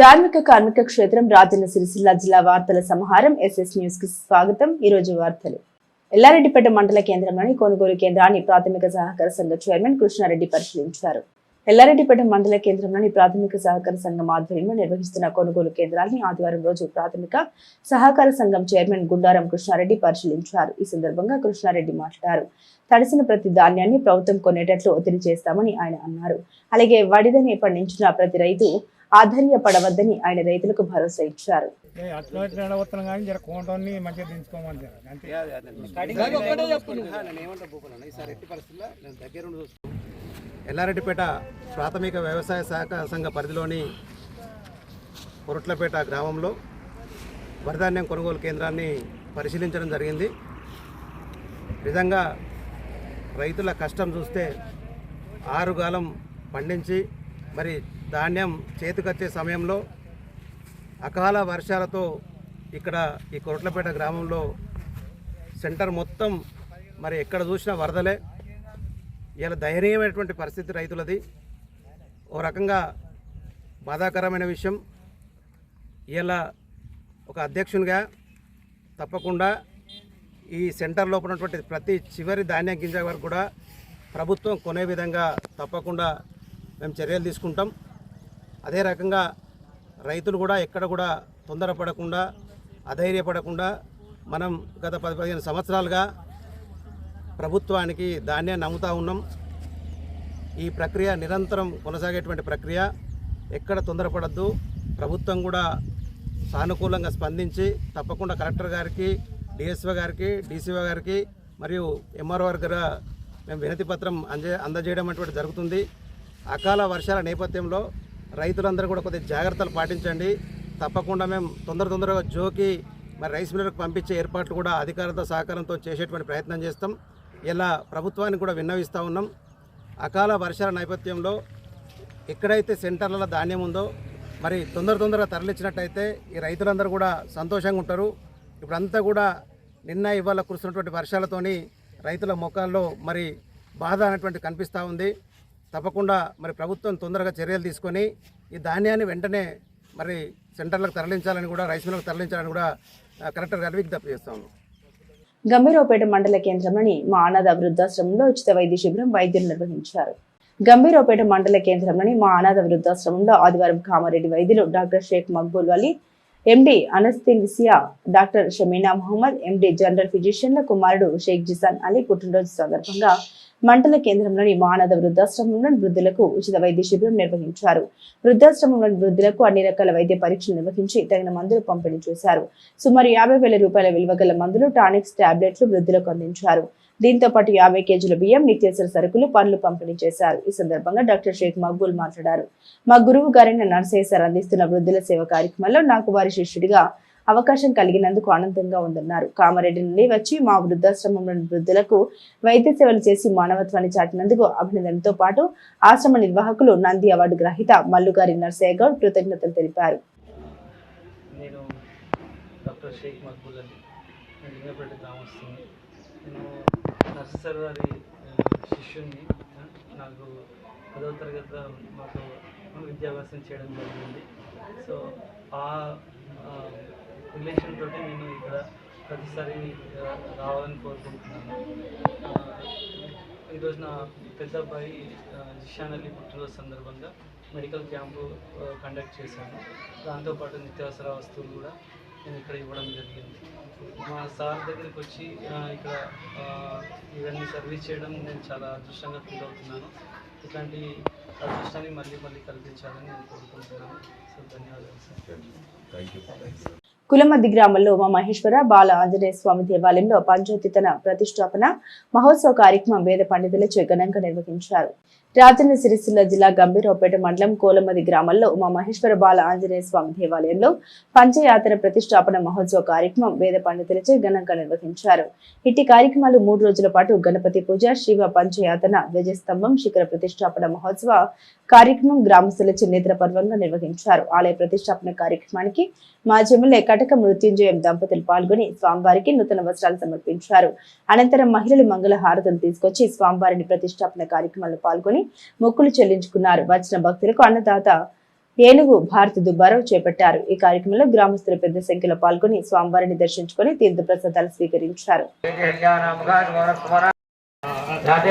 ధార్మిక కార్మిక క్షేత్రం రాజన్న సిరిసిల్ల జిల్లా వార్తల సమాహారం ఎస్ఎస్ న్యూస్కి స్వాగతం. ఈ రోజు వార్తలు. ఎల్లారెడ్డిపేట మండల కేంద్రంలోని కొనుగోలు కేంద్రాన్ని ప్రాథమిక సహకార సంఘ చైర్మన్ కృష్ణారెడ్డి పరిశీలించారు. ఎల్లారెడ్డిపేట మండల కేంద్రంలోని ప్రాథమిక సహకార సంఘం ఆధ్వర్యంలో నిర్వహిస్తున్న కొనుగోలు కేంద్రాన్ని ఆదివారం రోజు ప్రాథమిక సహకార సంఘం చైర్మన్ గుండారం కృష్ణారెడ్డి పరిశీలించారు. ఈ సందర్భంగా కృష్ణారెడ్డి మాట్లాడారు. తడిసిన ప్రతి ధాన్యాన్ని ప్రభుత్వం కొనేటట్లు ఒత్తిడి చేస్తామని ఆయన అన్నారు. అలాగే వడిదని పండించిన ప్రతి రైతు ఆధైర్యపడవద్దని ఆయన రైతులకు భరోసా ఇచ్చారు. ఎల్లారెడ్డిపేట ప్రాథమిక వ్యవసాయ సహకార సంఘ పరిధిలోని కొరట్లపేట గ్రామంలో వరధాన్యం కొనుగోలు కేంద్రాన్ని పరిశీలించడం జరిగింది. నిజంగా రైతుల కష్టం చూస్తే ఆరుగాలం పండించి మరి ధాన్యం చేతికొచ్చే సమయంలో అకాల వర్షాలతో ఇక్కడ ఈ కొరట్లపేట గ్రామంలో సెంటర్ మొత్తం మరి ఎక్కడ చూసినా వరదలే. ఇలా దయనీయమైనటువంటి పరిస్థితి రైతులది. ఓ రకంగా బాధాకరమైన విషయం. ఇలా ఒక అధ్యక్షునిగా తప్పకుండా ఈ సెంటర్లో ఉన్నటువంటి ప్రతి చివరి ధాన్యం గింజ వరకు కూడా ప్రభుత్వం కొనే విధంగా తప్పకుండా మేము చర్యలు తీసుకుంటాం. అదే రకంగా రైతులు కూడా ఎక్కడ కూడా తొందరపడకుండా అధైర్యపడకుండా మనం గత పది పదిహేను సంవత్సరాలుగా ప్రభుత్వానికి ధాన్యాన్ని అమ్ముతా ఉన్నాం. ఈ ప్రక్రియ నిరంతరం కొనసాగేటువంటి ప్రక్రియ. ఎక్కడ తొందరపడద్దు. ప్రభుత్వం కూడా సానుకూలంగా స్పందించి తప్పకుండా కలెక్టర్ గారికి డిఎస్ఓ గారికి డీసీఓ గారికి మరియు ఎంఆర్ఓ గారు దగ్గర మేము వినతి పత్రం అందజేయడం అటువంటి జరుగుతుంది. అకాల వర్షాల నేపథ్యంలో రైతులందరూ కూడా కొద్దిగా జాగ్రత్తలు పాటించండి. తప్పకుండా మేము తొందర తొందరగా జోకి మరి రైస్ మిల్లర్కి పంపించే ఏర్పాట్లు కూడా అధికారులతో సహకారంతో చేసేటువంటి ప్రయత్నం చేస్తాం. ఇలా ప్రభుత్వానికి కూడా విన్నవిస్తూ ఉన్నాం. అకాల వర్షాల నేపథ్యంలో ఎక్కడైతే సెంటర్లలో ధాన్యం ఉందో మరి తొందర తొందరగా తరలించినట్టయితే ఈ రైతులందరూ కూడా సంతోషంగా ఉంటారు. ఇప్పుడంతా కూడా నిన్న ఇవాళ కురుస్తున్నటువంటి వర్షాలతోని రైతుల ముఖాల్లో మరి బాధ అనేటువంటి కనిపిస్తూ ఉంది. తప్పకుండా మరి ప్రభుత్వం తొందరగా చర్యలు తీసుకొని ఈ ధాన్యాన్ని వెంటనే మరి సెంటర్లకు తరలించాలని కూడా రైస్ మిల్లకు తరలించాలని కూడా కలెక్టర్ గారికి విజ్ఞప్తి చేస్తాము గంభీరావుపేట మండల కేంద్రంలోని మా అనాథ వృద్ధాశ్రమంలో ఉచిత వైద్య శిబిరం వైద్యులు నిర్వహించారు. గంభీరావుపేట మండల కేంద్రంలోని మా అనాథ వృద్ధాశ్రమంలో ఆదివారం కామారెడ్డి వైద్యులు doctor Sheikh Maqbool Ali MD anaesthesia doctor Shamina Mohammed MD general ఫిజిషియన్ల కుమారుడు షేక్ జిసాన్ అలీ పుట్టినరోజు సందర్భంగా మండల కేంద్రంలోని మానద వృద్ధాశ్రమంలోని వృద్ధులకు ఉచిత వైద్య శిబిరం నిర్వహించారు. వృద్ధాశ్రమంలోని వృద్ధులకు అన్ని రకాల వైద్య పరీక్షలు నిర్వహించి తగిన మందులు పంపిణీ చేశారు. సుమారు యాభై వేల రూపాయల విలువ గల మందులు టానిక్స్ టాబ్లెట్లు వృద్ధులకు అందించారు. దీంతో పాటు యాభై కేజీల బియ్యం నిత్యావసర సరుకులు పనులు పంపిణీ చేశారు. ఈ సందర్భంగా డాక్టర్ షేక్ మక్బూల్ మాట్లాడారు. మా గురువు గారైన నర్సయ్య సార్ అందిస్తున్న వృద్ధుల సేవ కార్యక్రమంలో నాకు వారి శిష్యుడిగా అవకాశం కలిగినందుకు ఆనందంగా ఉందన్నారు. కామారెడ్డి నుండి వచ్చి మా వృద్ధాశ్రమంలోని వృద్ధులకు వైద్య సేవలు చేసి మానవత్వాన్ని చాటినందుకు అభినందనతో పాటు ఆశ్రమ నిర్వాహకులు నంది అవార్డు గ్రహీత మల్లుగారి నర్సయ్య గౌడ్ కృతజ్ఞతలు తెలిపారు. నేను డాక్టర్ షేక్ మక్బూల్ అలీ నేను లింగపేట గ్రామస్తుని. నేను నర్సర్ గారి ఆ, నాకు పదవ తరగతిలో మాకు విద్యాభ్యాసం చేయడం జరిగింది. సో ఆ రిలేషన్ తోటి నేను ఇక్కడ ప్రతిసారి రావాలని కోరుకుంటున్నాను. ఈరోజు నా పెద్ద అబ్బాయి ఆ, జిషాన్ అలీ పుట్టినరోజు సందర్భంగా మెడికల్ క్యాంపు కండక్ట్ చేశాను. దాంతోపాటు నిత్యావసర వస్తువులు కూడా నేను ఇక్కడ ఇవ్వడం జరిగింది. మా సార్ దగ్గరికి వచ్చి ఇక్కడ ఇవన్నీ సర్వీస్ చేయడం నేను చాలా అదృష్టంగా ఫీల్ అవుతున్నాను. ఇట్లాంటి అదృష్టాన్ని మళ్ళీ మళ్ళీ కల్పించాలని నేను కోరుకుంటున్నాను. సో ధన్యవాదాలు సార్. కులమద్ది గ్రామంలో ఉమా మహేశ్వర బాల ఆంజనేయ స్వామి దేవాలయంలో పంచోతితన ప్రతిష్టాపన మహోత్సవ కార్యక్రమం వేద పండితులచే ఘనంగా నిర్వహించారు. రాజన్న సిరిసిల్ల జిల్లా గంభీరావుపేట మండలం కోలమది గ్రామంలో ఉమా మహేశ్వర బాల ఆంజనేయ స్వామి దేవాలయంలో పంచయాత్ర ప్రతిష్టాపన మహోత్సవ కార్యక్రమం వేద పండితులచే ఘనంగా నిర్వహించారు. ఇట్టి కార్యక్రమాలు మూడు రోజుల పాటు గణపతి పూజ శివ పంచయాతన ధ్వజస్తంభం శిఖర ప్రతిష్టాపన మహోత్సవ కార్యక్రమం గ్రామస్తులచే నేత్ర పర్వంగా నిర్వహించారు. ఆలయ ప్రతిష్టాపన కార్యక్రమానికి మాజీ ఎమ్మెల్యే కటక మృత్యుంజయం దంపతులు పాల్గొని స్వామివారికి నూతన వస్త్రాలు సమర్పించారు. అనంతరం మహిళలు మంగళ హారతులు తీసుకొచ్చి స్వామివారిని ప్రతిష్టాపన కార్యక్రమంలో పాల్గొని మొక్కులు చెల్లించుకున్నారు. వచ్చిన భక్తులకు అన్నదాత ఏనుగు భారత దుబ్బారావు చేపట్టారు. ఈ కార్యక్రమంలో గ్రామస్తులు పెద్ద సంఖ్యలో పాల్గొని స్వామివారిని దర్శించుకొని తీర్థ ప్రసాదాలు స్వీకరించారు. जाते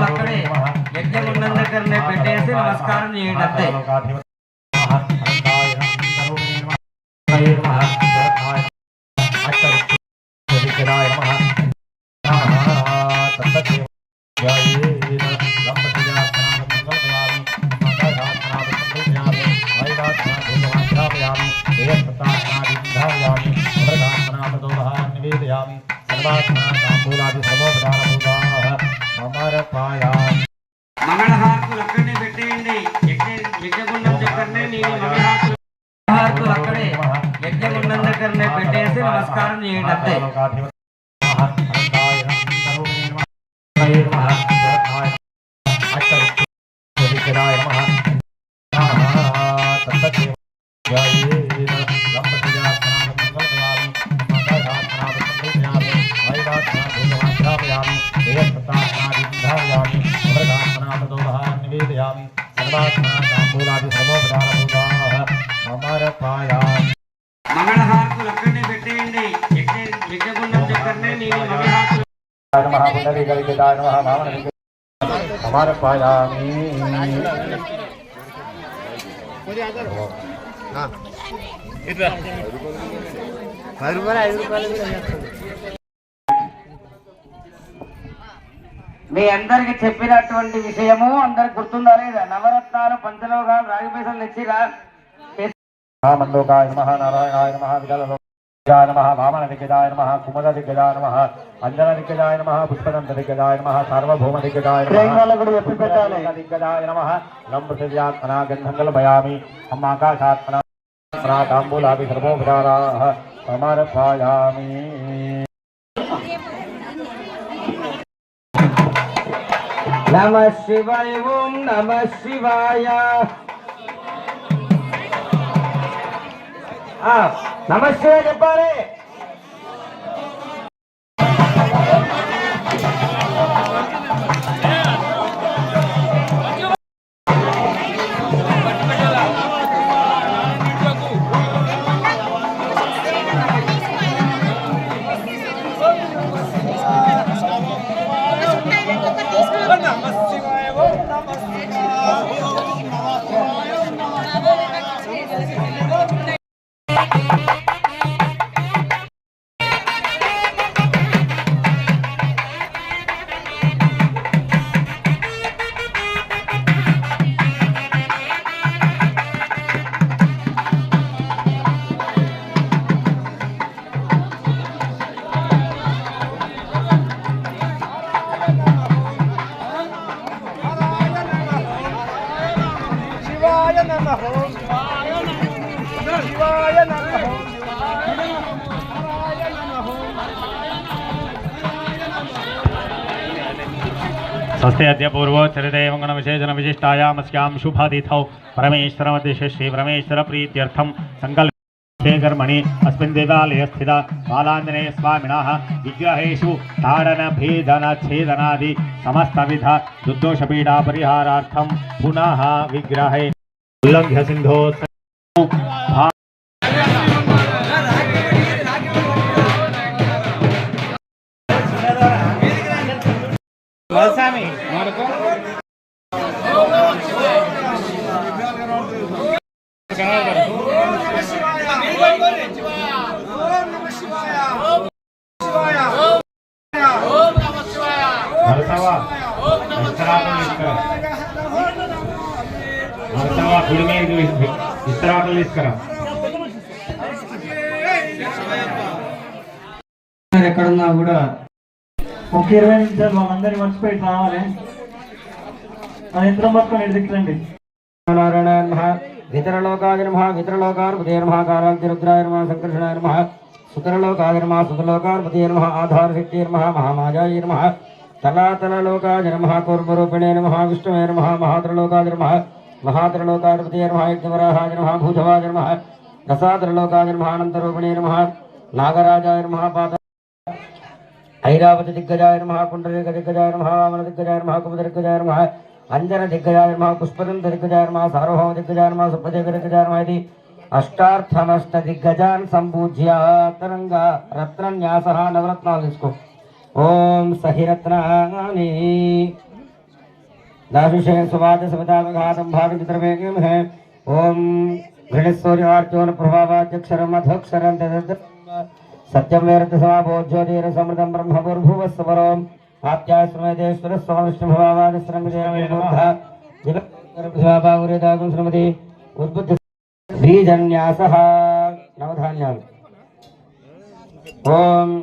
అక్కడే యజ్ఞముండంద కర్ణే పెట్టేసి నమస్కారం చేయండి అంతే సమర్పయామి మంగళహారతులు అక్కడనే పెట్టేయండి. యజ్ఞ యజ్ఞగుండం చక్కరనే నేను అక్కడే యజ్ఞగుండం దగ్గరనే పెట్టేసి నమస్కారం చేయండి అంతే. हमारे నేను మీ అందరికి చెప్పినటువంటి విషయము అందరు గుర్తుందా లేదా? నవరత్నాలు పంచలోకాలు రాగి పైసలు తెచ్చిరా? మహానారాయణ మహావిద్యాలయంలో నారాయణాయ నమ వికలలోకాయ నమ వామన దిగ్గజాయ నమ కుమద దిగ్గజాయ నమ అంజన దిగ్గజాయ నమ పుష్పదంత దిగ్గజాయ నమ సార్వభౌమ దిగ్గజాయ నమ దిగ్గజాయ నమ లంబృతివ్యాత్మనా గంధంగల భయామి అమ్మ ఆకాశాత్మన తాంబూలాభి సర్వోపచారా సమర్పయామి నమ శివాయ ఓం నమ శివాయ ఆ, सस्यद्यपूर्वोच्चरिदेवगण विशेषण विशिष्टायामस्यां श्री परमेश्वर श्रीपरमेश्वरप्रीत्यर्थं सङ्कल्प कर्मणि अस्मिन् देवालये स्थिता बालाञ्जनेयस्वामिनः विग्रहेषु ताडनभेदनच्छेदनादि समस्तविध दुर्दोषपीडापरिहारार्थं पुनः विग्रहे लंघ्य सिंधो Om Namah Shivaya. నరసవా కుడి మీద తీసుకురా. ఎక్కడున్నా కూడా ఒక ఇరవై నిమిషాలు వాళ్ళందరినీ మర్చిపోయి రావాలి. ఆ యంత్రం పట్టుకొని ఎదుగురండి నారాయణాయ నమః వితరలోకాయ నమః వితరలోకార్పతే నమః కారాగ్నిరుద్రాయ నమః సంకర్షణాయ నమః సుతరలోకాయ నమః సుతలోకార్పతే నమః ఆధారశక్తి నమః మహామాజాయ నమః తలాతలలోకాయ నమః కూర్మరూపిణే నమః విష్ణువే నమః మహాత్రలోకాయ నమః మహాత్రలోకార్పతే నమ యజ్ఞవరాహాయ నమ భూధవాయ నమ రసాత్రలోకాయ నమ అనంతరూపిణే నమ నాగరాజాయ నమ పాత ఐరావతి దిగ్గజాయ నమ కుండరేఖ దిగ్గజాయ నమ వామన దిగ్గజాయ నమ కుముద దిగ్గజాయ నమః అంజన దిగ్గజాయ నమ పుష్పదంత దిగ్గజాయ నమ సార్వభౌమ దిగ్గజాయ నమ సుప్రదేవ దిగ్గజాయ నమ ఇది అష్టార్థమష్ట దిగ్గజాన్ సంపూజ్య తరంగ రత్నన్యాస నవరత్నాలు తీసుకో. ఓం సహిరత్నాని. दाशुषेण सुवाद समताघातम भागमित्रमेकम है। ओम घृणसूर्यार्चोन प्रभावाध्यक्षरमधक्षरं सत्यं वेरत समाभो ज्योतिरसमृतं ब्रह्मपुर्भुवस्वरोम् आत्याश्रमेदेश्वरस्वामिष्णुभवादिश्रमदेवयोद्धा श्रमति उद्बुद्ध बीजन्यासः। नवधान्याम्। ओम्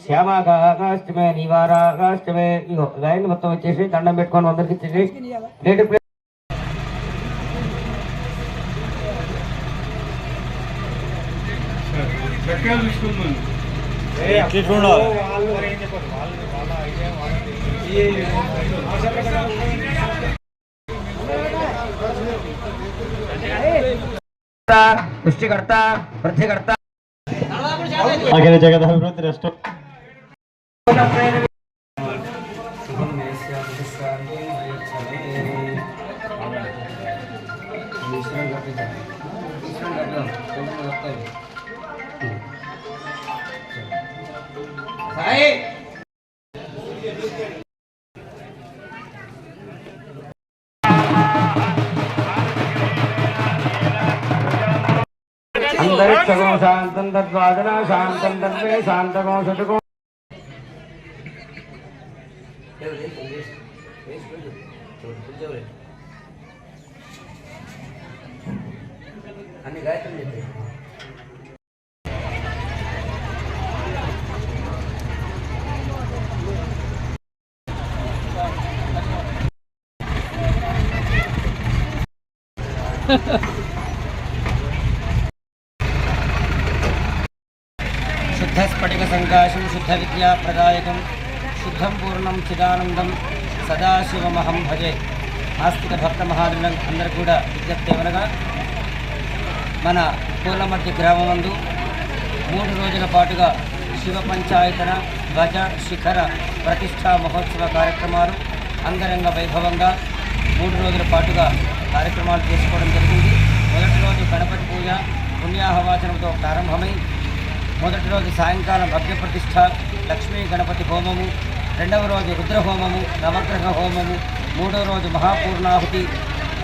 గోధూమాకాష్టమే వసరాకాష్టమే ప్రియంగమష్టమే నమష్టమే శ్యామాకాష్టమే నివారాకాష్టమే ఇగో లైన్ మొత్తం వచ్చేసి దండం పెట్టుకొని అందరికి ఇచ్చేసి రేటు ప్లే- పుష్టికర్త వృద్ధికర్త అఖిల జగదభివృద్ధి రెస్ట్ అంతరిక్షగో శాంతం తద్వాదన శాంతం తద్వే శాంతగో అన్ని గాయత్రం చెప్పి శుద్ధస్ఫటిక సంకాశం శుద్ధ విద్యా ప్రదాయకం శుద్ధం పూర్ణం చిదానందం సదాశివమహం భజే ఆస్తిక భక్త మహాజనుల అందరూ కూడా విజ్ఞప్తి అనగా మన పూలమర్తి గ్రామమందు మూడు రోజుల పాటుగా శివ పంచాయతన గజ శిఖర ప్రతిష్టా మహోత్సవ కార్యక్రమాలు అంగరంగ వైభవంగా మూడు రోజుల పాటుగా కార్యక్రమాలు చేసుకోవడం జరిగింది. మొదటి రోజు గణపతి పూజ పుణ్యాహవాచనంతో ప్రారంభమై మొదటి రోజు సాయంకాలం అగ్నిప్రతిష్ఠ లక్ష్మీ గణపతి హోమము రెండవ రోజు రుద్రహోమము నవగ్రహ హోమము మూడో రోజు మహాపూర్ణాహుతి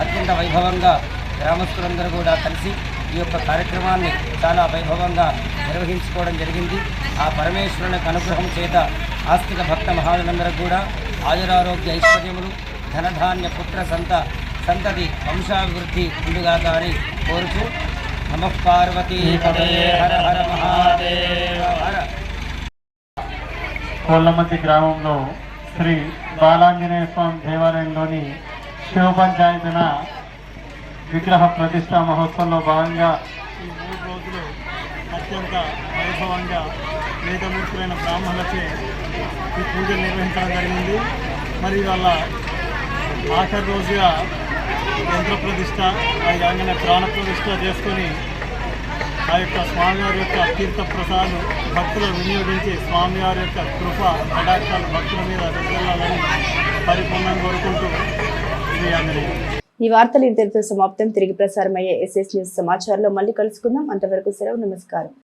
అత్యంత వైభవంగా గ్రామస్తులందరూ కూడా కలిసి ఈ యొక్క కార్యక్రమాన్ని చాలా వైభవంగా నిర్వహించుకోవడం జరిగింది. ఆ పరమేశ్వరునికి అనుగ్రహం చేత ఆస్తిక భక్త మహాజులందరూ కూడా ఆయురారోగ్య ఐశ్వర్యములు ధనధాన్య పుత్ర సంత సంతతి వంశాభివృద్ధి ఉండుగాక అని కోరుచు నమ పార్వతీ హర హర మహాదేవ హర. గ్రామంలో శ్రీ బాలాంజనేయ స్వామి దేవాలయంలోని శివ పంచాయతన విగ్రహ ప్రతిష్టా మహోత్సవంలో భాగంగా ఈ మూడు రోజులు అత్యంత వైభవంగా వేదమూర్తులైన బ్రాహ్మణులచే ఈ పూజలు నిర్వహించడం జరిగింది. మరి వాళ్ళ ఆఖరి రోజుగా యంత్ర ప్రతిష్ట అది కాగానే ప్రాణ ప్రతిష్ట చేసుకొని ఆ యొక్క స్వామివారి యొక్క తీర్థ ప్రసాదాలు భక్తులు వినియోగించి స్వామివారి యొక్క కృప కటాక్షాలు భక్తుల మీద వెదజల్లాలని పరిపూర్ణంగా కోరుకుంటూ ఇది అందరి ఈ వార్తలు ఇంతటితో సమాప్తం. తిరిగి ప్రసారమయ్యే ఎస్ఎస్ న్యూస్ సమాచారంలో మళ్ళీ కలుసుకుందాం. అంతవరకు సెలవు నమస్కారం.